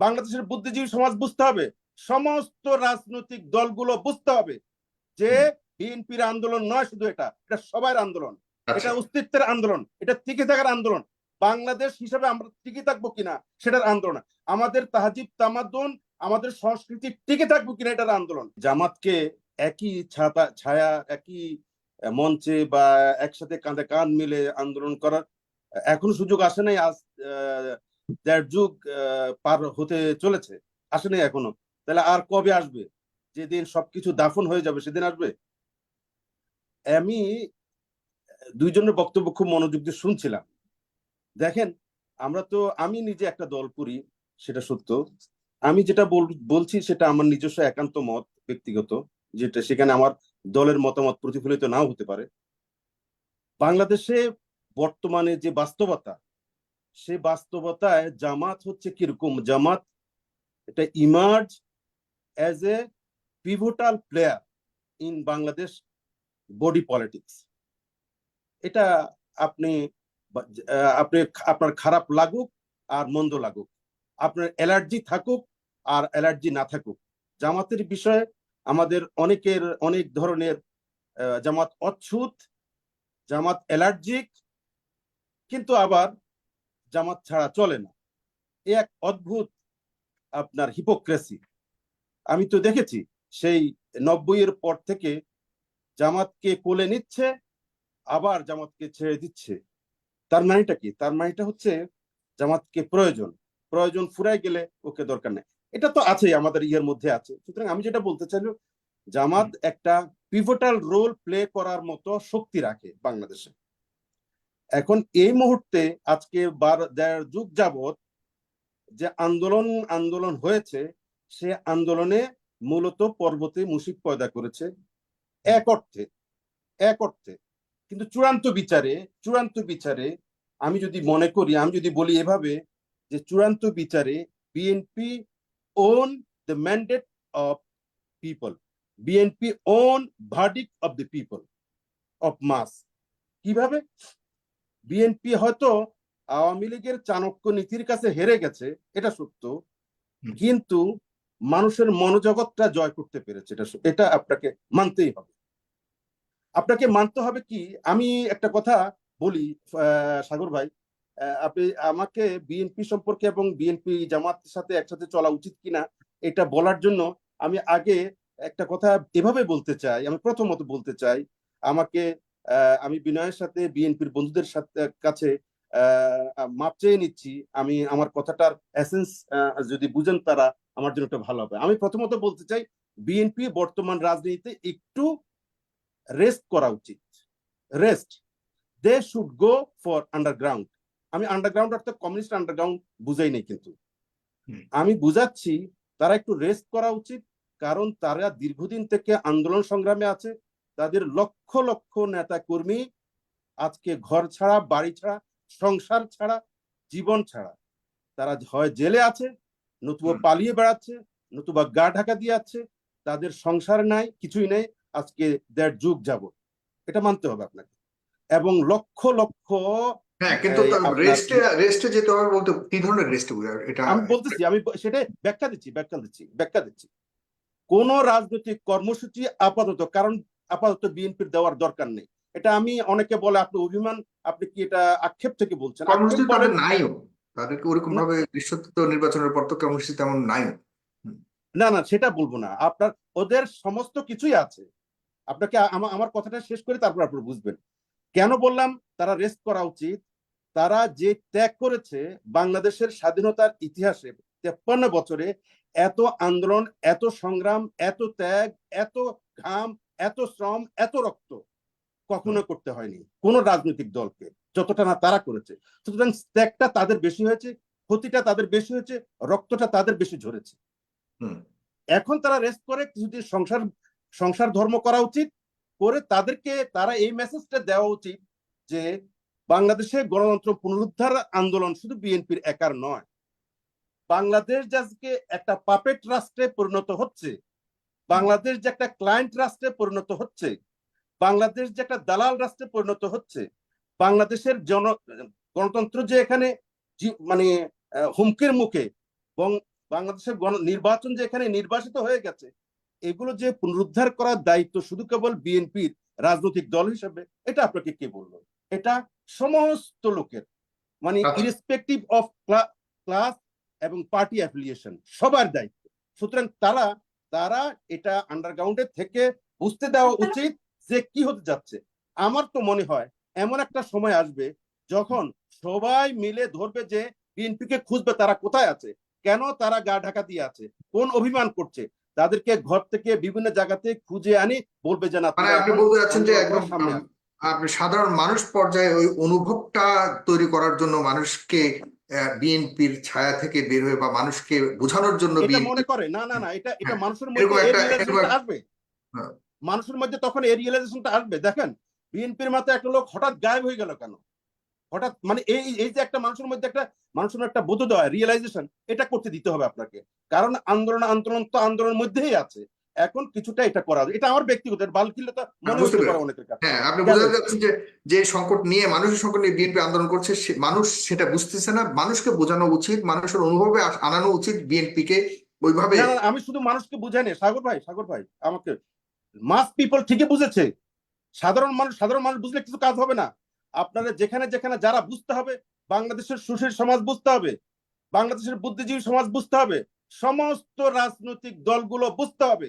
বাংলাদেশের বুদ্ধিজীবী সমাজ বুঝতে হবে সমস্ত রাজনৈতিক দলগুলো বুঝতে হবে যে বিএনপির আন্দোলন নয় শুধু এটা এটা সবার আন্দোলন। আচ্ছা। এটা অস্তিত্বের আন্দোলন এটা টিকে থাকার আন্দোলন। বাংলাদেশ হিসেবে আমরা টিকে থাকব কিনা সেটার আন্দোলন আমাদের তাহাজিব তামাদ্দুন আমাদের সংস্কৃতি টিকে থাকব কিনা এটার আন্দোলন। জামাতকে একই ছাতা ছায়া একই মঞ্চে বা একসাথে কাঁধে কাঁধ মিলে আন্দোলন করার এখনও সুযোগ আসে নাই আজ দেড় যুগ পার হতে চলেছে আসে নাই এখনও। তাহলে আর কবে আসবে? যেদিন সবকিছু দাফন হয়ে যাবে, সেদিন আসবে? আমি দুইজনের বক্তব্য খুব মনোযোগ দিয়ে শুনছিলাম। দেখেন, আমরা তো, আমি নিজে একটা দল করি, সেটা সত্য। আমি যেটা বল- বলছি সেটা আমার নিজস্ব একান্ত মত, ব্যক্তিগত, যেটা সেখানে আমার দলের মতামত প্রতিফলিত নাও হতে পারে। বাংলাদেশে বর্তমানে যে বাস্তবতা সে বাস্তবতায় জামাত হচ্ছে কীরকম? জামাত এটা emerge as a pivotal player in Bangladesh body politics এটা আপনি আপনি আপনার খারাপ লাগুক আর মন্দ লাগুক। আপনার অ্যালার্জি থাকুক আর অ্যালার্জি না থাকুক। জামাতের বিষয়ে আমাদের অনেকের অনেক ধরনের জামাত অচ্ছুত জামাত অ্যালার্জিক কিন্তু আবার জামাত ছাড়া চলে না। এ এক অদ্ভুত আপনার হিপোক্রেসি আমি তো দেখেছি সেই নব্বই এর পর থেকে জামাতকে কোলে নিচ্ছে আবার জামাতকে ছেড়ে দিচ্ছে। তার মানেটা কি? তার মানেটা হচ্ছে জামাতকে প্রয়োজন। প্রয়োজন ফুরাই গেলে ওকে দরকার নেই। এটা তো আছেই আমাদের ইয়ের মধ্যে আছে। সুতরাং আমি যেটা বলতে চাইলো জামাত একটা পিভোটাল রোল প্লে করার মতো শক্তি রাখে বাংলাদেশে। এখন এই মুহূর্তে আজকে বার দেড় যুগ যাবত যে আন্দোলন আন্দোলন হয়েছে, সে আন্দোলনে মূলত পর্বতে মুশিক পয়দা করেছে। এক অর্থে এক অর্থে, কিন্তু চূড়ান্ত বিচারে চূড়ান্ত বিচারে আমি যদি মনে করি, আমি যদি বলি এভাবে যে চূড়ান্ত বিচারে BNP won the mandate of people BNP won verdict of the people of mass কীভাবে? বিএনপি হয়তো আওয়ামী লীগের চাণক্য নীতির কাছে হেরে গেছে এটা সত্য। কিন্তু মানুষের মনোজগৎটা জয় করতে পেরেছে এটা এটা আপনাকে মানতেই হবে। আপনাকে মানতে হবে কি? আমি একটা কথা বলি সাগর ভাই। আপনি আমাকে বিএনপি সম্পর্কে এবং বিএনপি জামাতের সাথে একসাথে চলা উচিত কিনা এটা বলার জন্য আমি আগে একটা কথা এভাবে বলতে চাই আমি প্রথমত বলতে চাই আমাকে আমি বিনয়ের সাথে বিএনপির বন্ধুদের সাথে কাছে মাপ চেয়ে নিচ্ছি। আমি আমার কথাটার এসেন্স যদি বুঝেন তারা আমার জন্য একটা ভালো হবে। আমি প্রথমত বলতে চাই বিএনপি বর্তমান রাজনীতিতে একটু রেস্ট করা উচিত। Rest they should go for underground আমি আন্ডারগ্রাউন্ড অর্থাৎ কমিউনিস্ট আন্ডারগ্রাউন্ড বুঝাই নেই কিন্তু। আমি বুঝাচ্ছি তারা একটু রেস্ট করা উচিত কারণ তারা দীর্ঘদিন থেকে আন্দোলন সংগ্রামে আছে তাদের লক্ষ লক্ষ নেতা কর্মী আজকে ঘর ছাড়া বাড়ি ছাড়া সংসার ছাড়া জীবন ছাড়া। তারা হয় জেলে আছে নতুবা পালিয়ে বেড়াচ্ছে নতুবা গা ঢাকা দিয়ে আছে তাদের সংসার নাই কিছুই নেই আজকে দেড় যুগ যাব এটা মানতে হবে আপনাকে। এবং লক্ষ লক্ষ হ্যাঁ কিন্তু রেস্টে রেস্টে যেতে হবে বলতে কি ধরনের রেস্টে এটা? আমি বলতেছি আমি সেটাই ব্যাখ্যা দিচ্ছি ব্যাখ্যা দিচ্ছি ব্যাখ্যা দিচ্ছি। কোন রাজনৈতিক কর্মসূচি আপাতত কারণ আপাতত বিএনপির দেওয়ার দরকার নেই। এটা আমি অনেকে বলে আপনি অভিমান আপনি কি এটা আক্ষেপ থেকে বলছেন? নাইও। তাদেরকে ওরকম ভাবে দৃশ্যত নির্বাচনের পর তো কর্মসূচি তেমন নাইও। না না সেটা বলব না। আপনার ওদের সমস্ত কিছুই আছে। আপনাকে আমার কথাটা শেষ করে তারপর আপনি বুঝবেন। কেন বললাম তারা রেস্ট করা উচিত। তারা যে ত্যাগ করেছে বাংলাদেশের স্বাধীনতার ইতিহাসে তেপ্পান্ন বছরে এত আন্দোলন এত সংগ্রাম এত ত্যাগ এত ঘাম এত শ্রম এত রক্ত কখনো করতে হয়নি কোন রাজনৈতিক দলকে যতটা না তারা করেছে। সুতরাং ত্যাগটা তাদের বেশি হয়েছে ক্ষতিটা তাদের বেশি হয়েছে রক্তটা তাদের বেশি ঝরেছে। এখন তারা রেস্ট করে কিছুদিন সংসার সংসার ধর্ম করা উচিত করে তাদেরকে তারা এই মেসেজটা দেওয়া উচিত যে বাংলাদেশে গণতন্ত্র পুনরুদ্ধার আন্দোলন শুধু বিএনপির একার নয়। বাংলাদেশ যে একটা পাপেট রাষ্ট্রে পরিণত হচ্ছে বাংলাদেশ যে একটা ক্লায়েন্ট রাষ্ট্রে পরিণত হচ্ছে বাংলাদেশ যে একটা দালাল রাষ্ট্রে পরিণত হচ্ছে বাংলাদেশের জন গণতন্ত্র যে এখানে মানে হুমকির মুখে এবং বাংলাদেশের নির্বাচন যে এখানে নির্বাচিত হয়ে গেছে এগুলো যে পুনরুদ্ধার করার দায়িত্ব শুধু কেবল বিএনপির রাজনৈতিক দল হিসেবে এটা আপনাকে কে বলল এটা সমস্ত লোকের মানে। ইরেসপেক্টিভ অফ ক্লাস এবং পার্টি অ্যাফিলিয়েশন সবার দায়িত্ব সুতরাং তারা তারা এটা আন্ডারগ্রাউন্ডে থেকে বুঝতে দেওয়া উচিত যে কি হতে যাচ্ছে। আমার তো মনে হয় এমন একটা সময় আসবে যখন সবাই মিলে ধরবে যে বিএনপি কে খুঁজবে তারা কোথায় আছে কেন তারা গা ঢাকা দিয়ে আছে কোন অভিমান করছে তাদেরকে ঘর থেকে বিভিন্ন জায়গাতে খুঁজে আনি বলবে যে না মানে আপনি বলতে চাচ্ছেন যে একদম সামনে আপনি সাধারণ মানুষ পর্যায়ে ওই অনুভবটা তৈরি করার জন্য মানুষকে বিএনপির ছায়া থেকে বের হয়ে বা মানুষকে বোঝানোর জন্য মনে করে। না না না এটা এটা হ্যাঁ, মানুষের মধ্যে আসবে। হ্যাঁ। মানুষের মধ্যে তখন এই রিয়েলাইজেশনটা আসবে। দেখেন বিএনপির মাথায় একটা লোক হঠাৎ গায়েব হয়ে গেল কেন? হঠাৎ মানে এই এই যে একটা মানুষের মধ্যে একটা মানুষের একটা বোধোদয় রিয়েলাইজেশন এটা করতে দিতে হবে আপনাকে। কারণ আন্দোলন আন্দোলন তো আন্দোলনের মধ্যেই আছে। এখন কিছুটা এটা করা এটা আমার ব্যক্তিগত বালকিল্যতা মনে বুঝতে হতে পারে পেরেছি। অনেকের কাছে। হ্যাঁ আপনি বোঝাতে চাচ্ছেন যে যে সংকট নিয়ে মানুষের সংকট নিয়ে বিএনপি আন্দোলন করছে মানুষ সেটা বুঝতেছে না। মানুষকে বোঝানো উচিত মানুষের অনুভবে আনানো উচিত বিএনপি কে ওইভাবে। না, না, না, আমি শুধু মানুষকে বুঝাই নি। সাগর ভাই সাগর ভাই আমাকে মাস পিপল ঠিকই বুঝেছে। সাধারণ মানুষ সাধারণ মানুষ বুঝলে কিছু কাজ হবে না। আপনারা যেখানে যেখানে যারা বুঝতে হবে বাংলাদেশের সুশীল সমাজ বুঝতে হবে বাংলাদেশের বুদ্ধিজীবী সমাজ বুঝতে হবে সমস্ত রাজনৈতিক দলগুলো বুঝতে হবে।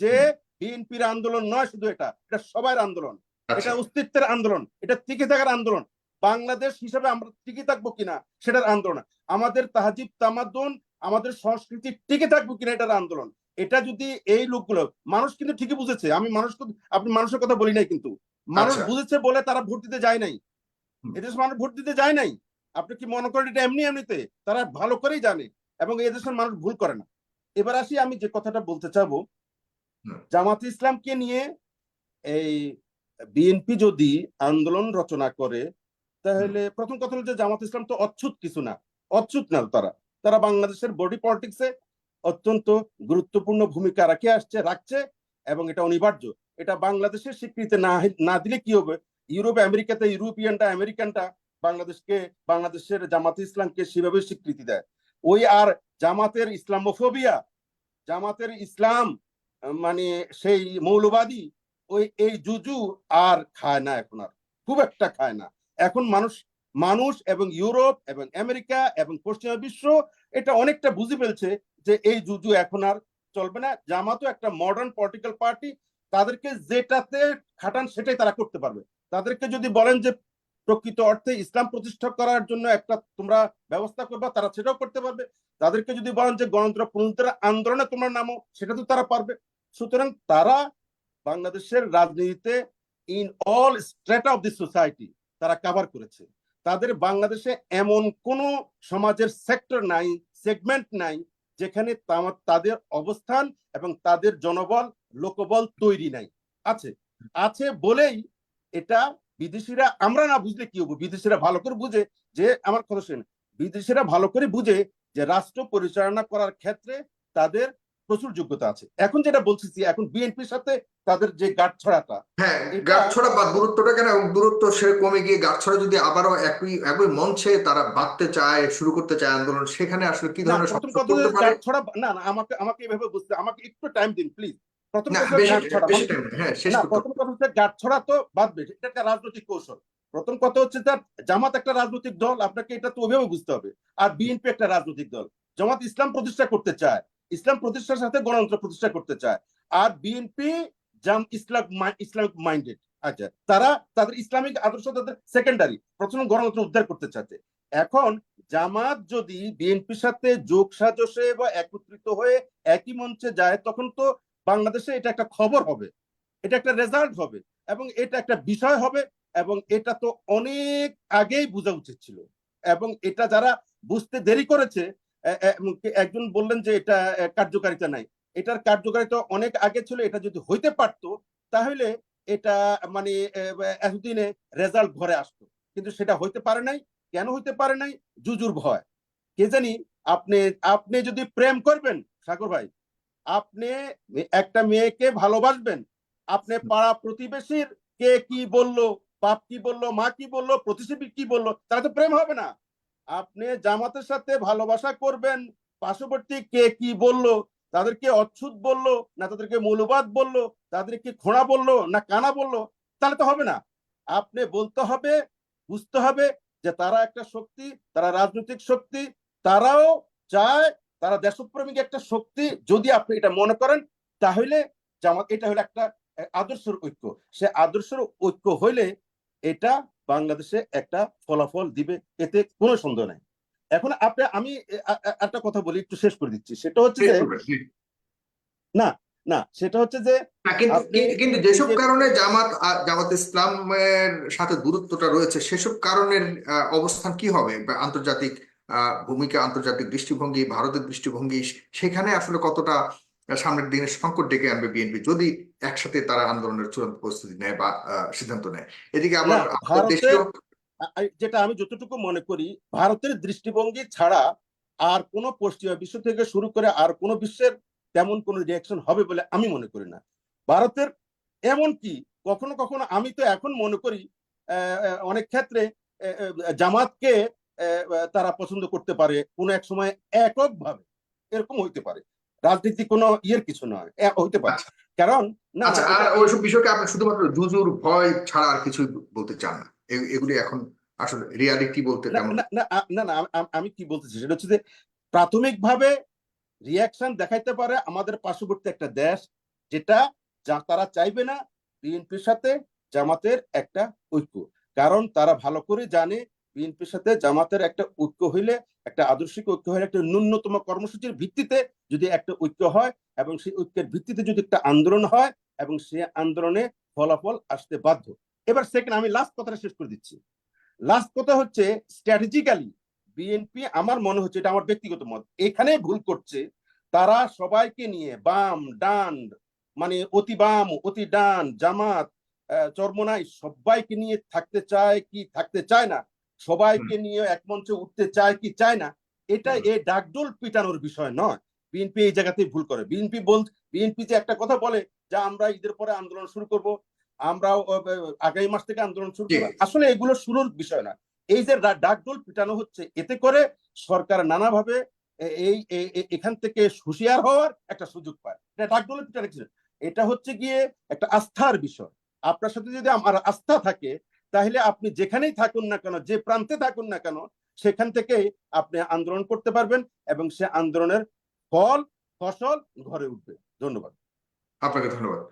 যে বিএনপির আন্দোলন নয় শুধু এটা এটা সবার আন্দোলন আচ্ছা। এটা অস্তিত্বের আন্দোলন এটা টিকে থাকার আন্দোলন। বাংলাদেশ হিসেবে আমরা টিকে থাকব কিনা সেটার আন্দোলন। আমাদের তাহাজিব তামাদ্দুন আমাদের সংস্কৃতি টিকে থাকব কিনা এটার আন্দোলন। এটা যদি এই লোকগুলো মানুষ কিন্তু ঠিকই বুঝেছে আমি মানুষকে আপনি মানুষের কথা বলি নাই কিন্তু। মানুষ আচ্ছা। বুঝেছে বলে তারা ভোট দিতে যায় নাই। এদেশের মানুষ ভোট দিতে যায় নাই। আপনি কি মনে করেন এটা এমনি এমনিতে? তারা ভালো করেই জানে এবং এদেশের মানুষ ভুল করে না। এবার আসি আমি যে কথাটা বলতে চাবো। জামাত ইসলামকে নিয়ে এই বিএনপি যদি আন্দোলন রচনা করে তাহলে প্রথম কথা হলো যে জামাত ইসলাম তো অচ্ছুত কিছু না। অচ্ছুত না তারা। তারা বাংলাদেশের বডি পলিটিক্সে অত্যন্ত গুরুত্বপূর্ণ ভূমিকা রাখে আসছে রাখছে এবং এটা অনিবার্য। এটা বাংলাদেশের স্বীকৃতি না না দিলে কি হবে? ইউরোপ আমেরিকাতে ইউরোপিয়ানটা আমেরিকানটা বাংলাদেশকে বাংলাদেশের জামাত ইসলামকে সেভাবে স্বীকৃতি দেয়। ওই আর জামাতের ইসলামোফোবিয়া জামাতের ইসলাম মানে সেই মৌলবাদী ওই, এই জুজু আর খায় না এখন আর। খুব একটা খায় না। এখন মানুষ মানুষ এবং ইউরোপ এবং আমেরিকা এবং পশ্চিমা বিশ্ব এটা অনেকটা বুঝে ফেলছে যে এই জুজু এখন আর চলবে না। জামাতও একটা মডার্ন পলিটিক্যাল পার্টি তাদেরকে যেটাতে খাটান সেটাই তারা করতে পারবে। তাদেরকে যদি বলেন যে প্রকৃত অর্থে ইসলাম প্রতিষ্ঠা করার জন্য একটা তোমরা ব্যবস্থা করবা, তারা সেটাও করতে পারবে। তাদেরকে যদি বলেন যে গণতন্ত্র পুনরুদ্ধার আন্দোলনে তোমরা নামো, সেটা তো তারা পারবে। সুতরাং তারা বাংলাদেশের রাজনীতিতে in all strata of the society তারা কাভার করেছে। তাদের বাংলাদেশে এমন কোন সমাজের সেক্টর নাই সেগমেন্ট নাই, যেখানে তাদের অবস্থান এবং তাদের জনবল, লোকবল তৈরি নাই। আছে। আছে বলেই এটা বিদেশিরা, আমরা না বুঝলে কি হব? বিদেশিরা ভালো করে বুঝে যে, আমার কথা শুনে বিদেশিরা ভালো করে বুঝে যে, রাষ্ট্র পরিচালনা করার ক্ষেত্রে তাদের প্রচুর যোগ্যতা আছে। এখন যেটা বলতেছি এখন বিএনপির সাথে তাদের যে গাঁট ছড়াটা হ্যাঁ গাঁটছড়া বা দূরত্বটা কেন? দূরত্ব সে কমে গিয়ে গাঁটছড়া যদি আবারও একই একই মঞ্চে তারা বাঁধতে চায় শুরু করতে চায় আন্দোলন সেখানে আসলে কি ধরনের প্রথম কথা হচ্ছে পারে? ছড়া না না আমাকে আমাকে এভাবে বুঝতে আমাকে একটু টাইম দিন প্লিজ প্রথম কথা হচ্ছে বেশি ছড়া বেশি টাইম হ্যাঁ প্রথম কথা হচ্ছে গাঁট ছড়া তো বাদবে এটা একটা রাজনৈতিক কৌশল। প্রথম কথা হচ্ছে তার জামাত একটা রাজনৈতিক দল আপনাকে এটা তো ওইভাবে বুঝতে হবে। আর বিএনপি একটা রাজনৈতিক দল। জামাত ইসলাম প্রতিষ্ঠা করতে চায়। ইসলাম প্রতিষ্ঠার সাথে গণতন্ত্র প্রতিষ্ঠা করতে চায়। আর বিএনপি জাম ইসলাম ইসলামিক মাইন্ডেড। আচ্ছা তারা তাদের ইসলামিক আদর্শ তাদের সেকেন্ডারি প্রথম গণতন্ত্র উদ্ধার করতে চাচ্ছে। এখন জামাত যদি বিএনপির সাথে যোগ সাজসে বা একত্রিত হয়ে একই মঞ্চে যায়, তখন তো বাংলাদেশে এটা একটা খবর হবে। এটা একটা রেজাল্ট হবে এবং এটা একটা বিষয় হবে এবং এটা তো অনেক আগেই বোঝা উচিত ছিল। এবং এটা যারা বুঝতে দেরি করেছে একজন বললেন যে এটা কার্যকারিতা নাই। এটার কার্যকারিতা অনেক আগে ছিল, এটা যদি হইতে পারতো, তাহলে এটা মানে এতদিনে রেজাল্ট ঘরে আসতো। কিন্তু সেটা হইতে পারে নাই। কেন হইতে পারে নাই? জুজুর ভয়। কে জানি আপনি আপনি যদি প্রেম করবেন, সাগর ভাই, আপনি একটা মেয়েকে ভালোবাসবেন, আপনি পাড়া প্রতিবেশীর কে কি বলল, বাপ কি বলল, মা কি বলল প্রতিবেশী কি বলল তারা তো প্রেম হবে না। আপনি জামাতের সাথে ভালোবাসা করবেন, পার্শ্ববর্তী কে কি বলল, তাদেরকে অচ্ছুত বলল, না তাদেরকে মৌলবাদ বলল, তাদেরকে খোঁড়া বলল, না কানা বলল, তাহলে তো হবে না। আপনি বলতে হবে, বুঝতে হবে যে তারা একটা শক্তি, তারা রাজনৈতিক শক্তি, তারাও চায়, তারা দেশপ্রেমিক একটা শক্তি। যদি আপনি এটা মনে করেন, তাহলে জামাত, এটা হলো একটা আদর্শের ঐক্য। সে আদর্শের ঐক্য হইলে এটা বাংলাদেশে একটা ফলাফল দিবে এতে কোনো সন্দেহ নাই। এখন আপনি আমি একটা কথা বলি একটু শেষ করে দিচ্ছি। সেটা হচ্ছে যে না না সেটা হচ্ছে যে কিন্তু যেসব কারণে জামাত জামাত ইসলামের সাথে দূরত্বটা রয়েছে সেসব কারণের অবস্থান কি হবে? আন্তর্জাতিক আহ, ভূমিকা আন্তর্জাতিক দৃষ্টিভঙ্গি ভারতের দৃষ্টিভঙ্গি সেখানে আসলে কতটা সামনের দিনে সংকট ডেকে আনবে বিএনপি যদি একসাথে তারা আন্দোলনের চূড়ান্ত প্রস্তুতি নেয় বা সিদ্ধান্ত নেয়। এদিকে আবার যেটা আমি যতটুকু মনে করি ভারতের দৃষ্টিভঙ্গি ছাড়া আর কোন পশ্চিমা বিশ্ব থেকে শুরু করে আর কোন বিশ্বের তেমন কোন রিয়াকশন হবে বলে আমি মনে করি না। ভারতের এমন কি? কখনো কখনো আমি তো এখন মনে করি অনেক ক্ষেত্রে জামাতকে তারা পছন্দ করতে পারে কোনো এক সময় এককভাবে। এরকম হইতে পারে। রাজনীতি কোনো ইয়ের কিছু নয়। হইতে পারে। আচ্ছা। কারণ না আচ্ছা আর ওইসব বিষয়কে আপনি শুধুমাত্র জুজুর ভয় ছাড়া আর কিছুই বলতে চান না। এগুলি এখন আসলে রিয়ালিটি বলতে না না না আম- কি বলতেছি সেটা হচ্ছে যে প্রাথমিকভাবে রিয়াকশন দেখাইতে পারে আমাদের পার্শ্ববর্তী একটা দেশ যেটা যা তারা চাইবে না বিএনপির সাথে জামাতের একটা ঐক্য। কারণ তারা ভালো করে জানে বিএনপির সাথে জামাতের একটা ঐক্য হইলে, একটা আদর্শিক ঐক্য হইলে, একটা ন্যূনতম কর্মসূচির ভিত্তিতে যদি একটা ঐক্য হয় এবং সেই ঐক্যের ভিত্তিতে যদি একটা আন্দোলন হয় এবং সে আন্দোলনে ফলাফল আসতে বাধ্য। এবার সেকেন্ড আমি লাস্ট কথাটা শেষ করে দিচ্ছি। লাস্ট কথা হচ্ছে স্ট্র্যাটেজিক্যালি বিএনপি আমার মনে হচ্ছে, এটা আমার ব্যক্তিগত মত, এখানে ভুল করছে, তারা সবাইকে নিয়ে বাম, ডান মানে অতি বাম, অতি ডান, জামাত চরমোনাই সবাইকে নিয়ে থাকতে চায় কি থাকতে চায় না সবাইকে নিয়ে এক মঞ্চে উঠতে চায় কি চায় না এটা এ ডাকডোল পিটানোর বিষয় নয়। বিএনপি এই জায়গাতেই ভুল করে। বিএনপি বল বিএনপি যে একটা কথা বলে যে আমরা ঈদের পরে আন্দোলন শুরু করব আমরা আগামী মাস থেকে আন্দোলন শুরু। করব। আসলে এগুলো শুরুর বিষয় না। এই যে ডাকডোল পিটানো হচ্ছে এতে করে সরকার নানাভাবে এই এখান থেকে হুঁশিয়ার হওয়ার একটা সুযোগ পায়। এটা ডাকডোল পিটানো কিছু এটা হচ্ছে গিয়ে একটা আস্থার বিষয়। আপনার সাথে যদি আমার আস্থা থাকে তাহলে আপনি যেখানেই থাকুন না কেন, যে প্রান্তে থাকুন না কেন, সেখান থেকে আপনি আন্দোলন করতে পারবেন এবং সে আন্দোলনের ফল, ফসল ঘরে উঠবে। ধন্যবাদ। আপনাকে ধন্যবাদ।